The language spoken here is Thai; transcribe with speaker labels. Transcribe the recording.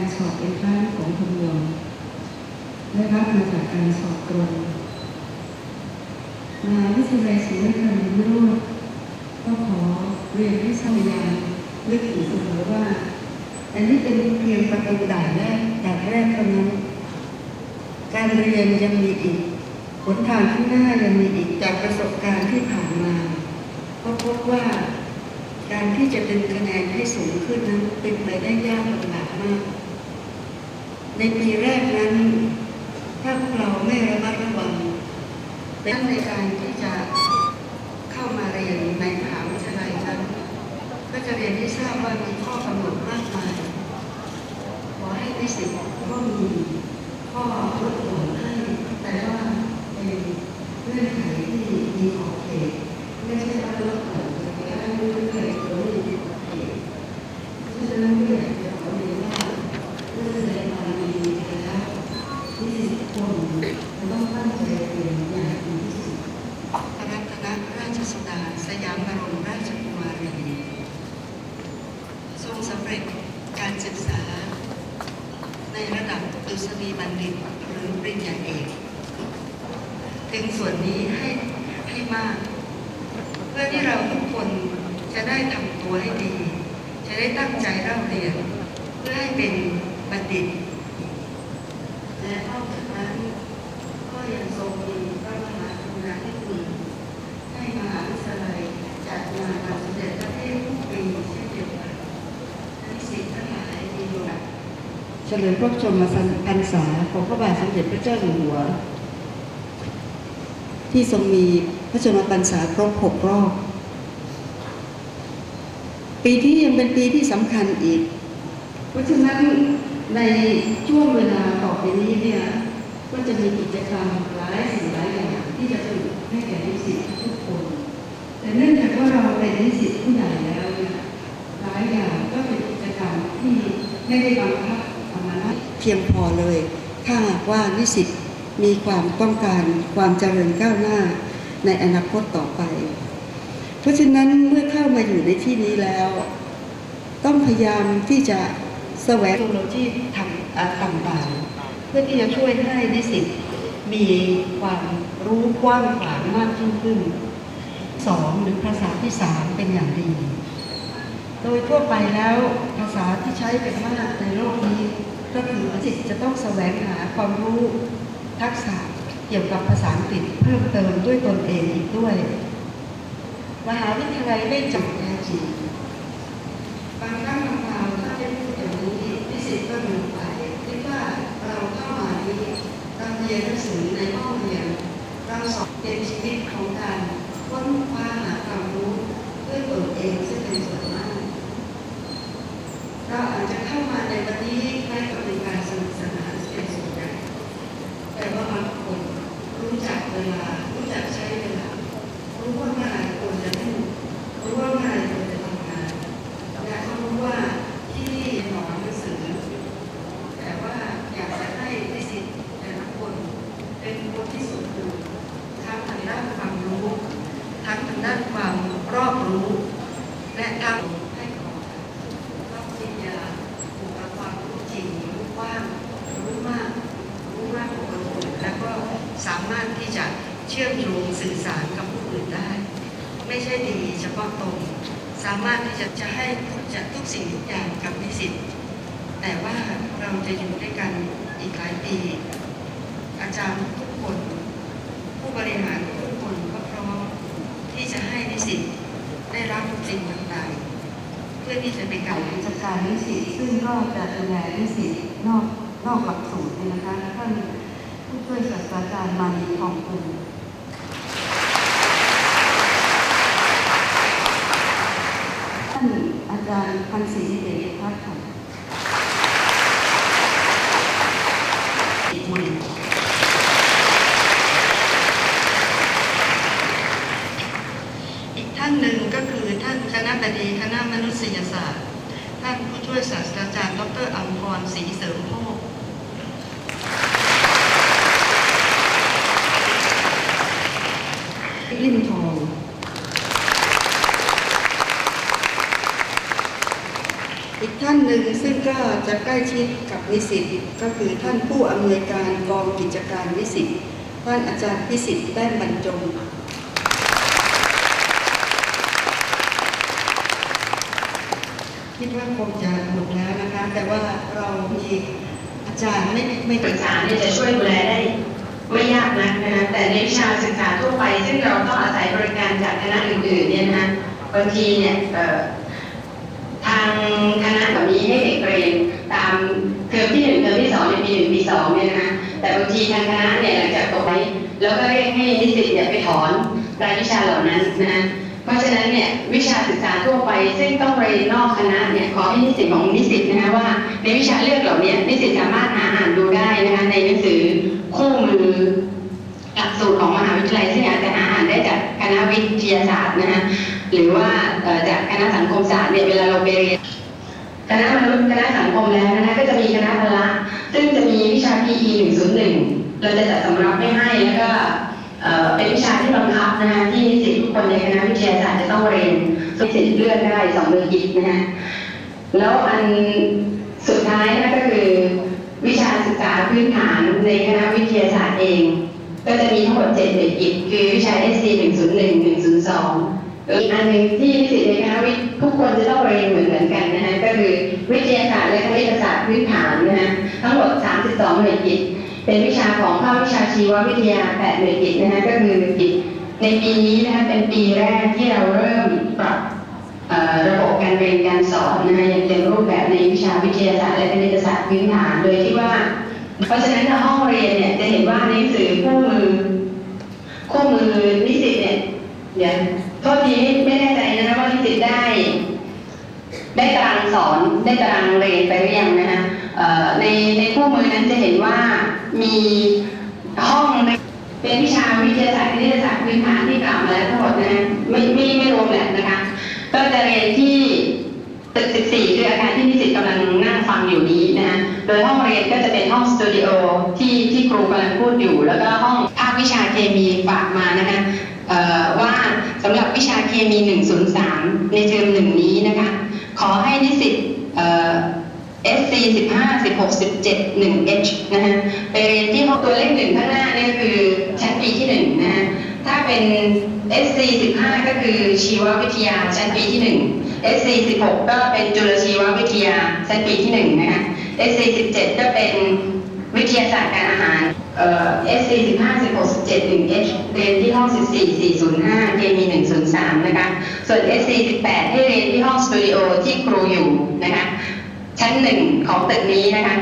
Speaker 1: การสอบเอนทรานของทบวงได้รับมาจากการสอบตรงมหาวิทยาลัยศรีนครินทร์วิโรธก็ขอเรียนให้ทราบอย่างลึกถึงเสมอว่า อันนี้เป็นเพียงประตูด่านแรกด่านแรกเท่านั้น การเรียนยังมีอีกหนทางข้างหน้ายังมีอีกจากประสบการณ์ที่ผ่านมาก็พบว่าการที่จะดึงคะแนนให้สูงขึ้นนั้นเป็นไปได้ยากลำบากมาก ในปีแรกนั้น ถ้าพวกเราไม่ระมัดระวังเป็นในการที่จะเข้ามาเรียนในมหาวิทยาลัยนั้นก็จะเรียนให้ทราบว่ามีข้อกำหนดมากมาย ขอให้นิสิตก็มีข้อลดหย่อนให้แต่ว่าเป็นเงื่อนไขที่มีขอบเขตไม่ใช่ว่าลดหย่อนไปได้เรื่อยๆโดยไม่มีขอบเขตเพราะฉะนั้นก็อยากจะขอเรียนว่าเมื่อแสดงความยินดีกันแล้วนิสิตทุกคนจะต้องตั้งใจเรียนอย่างดีที่สุดพระรัตนราชสุดาสยามบรมราชกุมารี ท ร็จการศึกษา ในระดับดุษฎีบัณฑิตหรือปริญญาเอกถึงส่วนนี้ให้ให้มาก เพื่อที่เราทุกคนจะได้ทำตัวให้ดี จะได้ตั้งใจเล่าเรียน เพื่อให้เป็นบัณฑิตและนอกจากนั้นก็ยังทรงมีพระมหากรุณาธิคุณให้มหาวิทยาลัยจัดงานวันสมเด็จพระเทพทุกปีเช่นเดียวกัน นิสิตทั้งหลายมีโอกาส เฉลิมพระชนมพรรษาของพระบาทสมเด็จพระเจ้าอยู่หัว ที่ทรงมีพระชนมพรรษาครบหกรอบ ปีที่ยังเป็นปีที่สำคัญอีก เพราะฉะนั้นในช่วงเวลาต่อไปนี้เนี่ยก็จะมีกิจกรรมหลายสิ่งหลายอย่างที่จะสนุกให้แก่นิสิตทุกคน แต่เนื่องจากว่าเราเป็นนิสิตผู้ใหญ่แล้วเนี่ยหลายอย่างก็เป็นกิจกรรมที่ไม่ได้บังคับ เพียงพอเลย ถ้าหากว่านิสิตมีความต้องการความเจริญก้าวหน้าในอนาคตต่อไป เพราะฉะนั้นเมื่อเข้ามาอยู่ในที่นี้แล้ว ต้องพยายามที่จะแสวงเทคโนโลยีทำต่างๆ เพื่อที่จะช่วยให้นิสิตมีความรู้กว้างขวางมากยิ่งขึ้นสองหรือภาษาที่สามเป็นอย่างดี โดยทั่วไปแล้วภาษาที่ใช้กันมากในโลกนี้ ก็คือนิตจะต้องแสวงหาความรู้ทักษะเกี่ยวกับภาษาอังกฤษเพิ่มเติมด้วยตนเองอีกด้วย มหาวิทยาลัยไม่จำแท้จริงบางครั้งบางคราวถ้าได้พูดอย่างนี้นิสิตก็ลืมไปคิดว่าเราเข้ามานี้เราเรียนหนังสือในห้องเรียนเราสอบเป็นชีวิตของการค้นคว้าหาความรู้ด้วยตนเองซึ่งเป็นส่วนมาก เราอาจจะเข้ามาในวันนี้คล้ายกับเป็นการสนุกสนานเป็นส่วนใหญ่แต่ว่าบางคนรู้ จักเวลารู้จักใช้เวลารู้ว่าเมื่อไรควรจะพูดรู้ว่าเมื่อไรควรจะทำงาน และก็รู้ว่าที่นี่หนอนหนังสือ แต่ว่าอยากจะให้นิสิตแต่ละคนเป็นคนที่สมบูรณ์ทั้งทางด้านความรู้ ทั้งทางด้านความรอบรู้ และทางให้ของรับปริญญาอุปความรู้จริงรู้กว้างรู้มาก รู้มากกว่าคนอื่นแล้วก็สามารถที่จะเชื่อมโยงสื่อสารกับผู้อื่นได้ ไม่ใช่ดีเฉพาะตนสามารถที่จะจะให้จะทุกสิ่งทุกอย่างกับนิสิตแต่ว่าเราจะอยู่ด้วยกันอีกหลายปี อาจารย์ทุกคน ผู้บริหารทุกคนก็พร้อมที่จะให้นิสิตได้รับสิ่งต่างๆ เพื่อที่จะเป็นการกิจการนิสิตซึ่งก็จะดูแลนิสิตนอกนอกหลักสูตรนะคะท่าน ผู้ช่วยศาสตราจารย์มานีทองกุลท่านอาจารย์พันศรีเดชพัฒน์ค่ะอีกคนอีกท่านหนึ่งก็คือท่านคณะบดีคณะมนุษยศาสตร์ ท่านผู้ช่วยศาสตราจารย์ ดรอัมพรศรีเสริมโภค ลิ่มทอง อีกท่านหนึ่งซึ่งก็จะใกล้ชิดกับนิสิตก็คือท่านผู้อำนวยการกองกิจการนิสิตท่านอาจารย์พิสิทธิ์แต้มบรรจงคิดว่าคงจะหมดแล้วนะคะ แต่ว่าเรามีอาจารย์ไม่ไม่
Speaker 2: ปรึกษาเนี่จะช่วยดูแลได้ ไม่ยากนักนะคะแต่ในวิชาศึกษาทั่วไป ซึ่งเราต้องอาศัยบริการจากคณะอื่นๆเนี่ยนะบางทีเนี่ยทางคณะแบบนี้ให้เด็กเรียนตามเทอมที่หนึ่งเทอมที่สองในปีหนึ่งปีสองเนี่ยนะคะแต่บางทีทางคณะเนี่ยหลังจากตกไปแล้วก็เรียกให้นิสิตเนี่ยไปถอนรายวิชาเหล่านั้นนะคะเพราะฉะนั้นเนี่ยวิชาศึกษาทั่วไปซึ่งต้องเรียนนอกคณะเนี่ยขอให้นิสิตของนิสิตนะคะว่าในวิชาเลือกเหล่านี้นิสิตสามารถหาอ่านดูได้นะคะในหนังสือ คู่มือหลักสูตรของมหาวิทยาลัยซึ่งอาจจะหาอ่านได้จากคณะวิทยาศาสตร์นะคะหรือว่าจากคณะสังคมศาสตร์เนี่ยเวลาเราไปเรียนคณะมนุษย์คณะสังคมแล้วนะคะก็จะมีคณะพละซึ่งจะมีวิชา PE 101 เราจะจัดสำรับไม่ให้แล้วก็เป็นวิชาที่บังคับนะคะที่นิสิตทุกคนในคณะวิทยาศาสตร์จะต้องเรียนนิสิตเลือกได้สองเดือนกิจนะคะแล้วอันสุดท้ายนะก็คือวิชา ษาพื้นฐานในคณะวิทยาศาสตร์เอง ก็จะมีทั้งหมด7เด็กกิจคือวิชา SC 101 102อีกอันหนึ่งที่นิสิตในคณะวิทย์ทุกคนจะต้องเรียนเหมือนเหมือนกันนะฮะก็คือวิทยาศาสตร์และคณิตศาสตร์พื้นฐานนะฮะทั้งหมด 32 หน่วยกิจ เป็นวิชาของภาควิชาชีววิทยา 8 หน่วยกิจนะฮะก็คือกิจในปีนี้นะคะเป็นปีแรกที่เราเริ่มปรับระบบการเรียนการสอนนะคะอย่างเต็มรูปแบบในวิชาวิทยาศาสตร์และคณิตศาสตร์พื้นฐาน โดยที่ว่า เพราะฉะนั้นในห้องเรียนเนี่ยจะเห็นว่าในหนังสือคู่มือคู่มือนิสิตเนี่ยเดี๋ยวโทษทีไม่แน่ใจนะคะว่านิสิตได้ ได้ตารางสอนได้ตารางเรียนไปหรือยังนะคะในในคู่มือนั้นจะเห็นว่ามีห้องเป็นวิชาวิทยาศาสตร์คณิตศาสตร์พื้นฐานที่กล่าวมาแล้วทั้งหมดนะไม่ไม่ไม่รวมแหละนะคะ ก็จะเรียนที่ ตึก 14 คืออาคารที่นิสิตกำลังนั่งฟังอยู่นี้นะคะโดยห้องเรียนก็จะเป็นห้องสตูดิโอที่ที่ครูกำลังพูดอยู่ แล้วก็ห้องภาควิชาเคมีฝากมานะคะว่าสำหรับวิชาเคมี 103 ในเทอมหนึ่งนี้นะคะ ขอให้นิสิต SC 15 16 17 1H นะฮะไปเรียนที่ห้องตัวเลขหนึ่งข้างหน้านี่คือชั้นปีที่หนึ่งนะฮะถ้าเป็น SC 15 ก็คือชีววิทยาชั้นปีที่ห SC 16 ก็เป็นจุลชีววิทยาชั้นปีที่หนึ่งนะคะ SC 17 ก็เป็นวิทยาศาสตร์การอาหารเอ่อ SC 15 16 17 1H เรียนที่ห้อง 14 405 เคมี 103 นะคะ ส่วน SC 18 ให้เรียนที่ห้องสตูดิโอที่ครูอยู่นะคะ ชั้นหนึ่งของตึกนี้นะคะ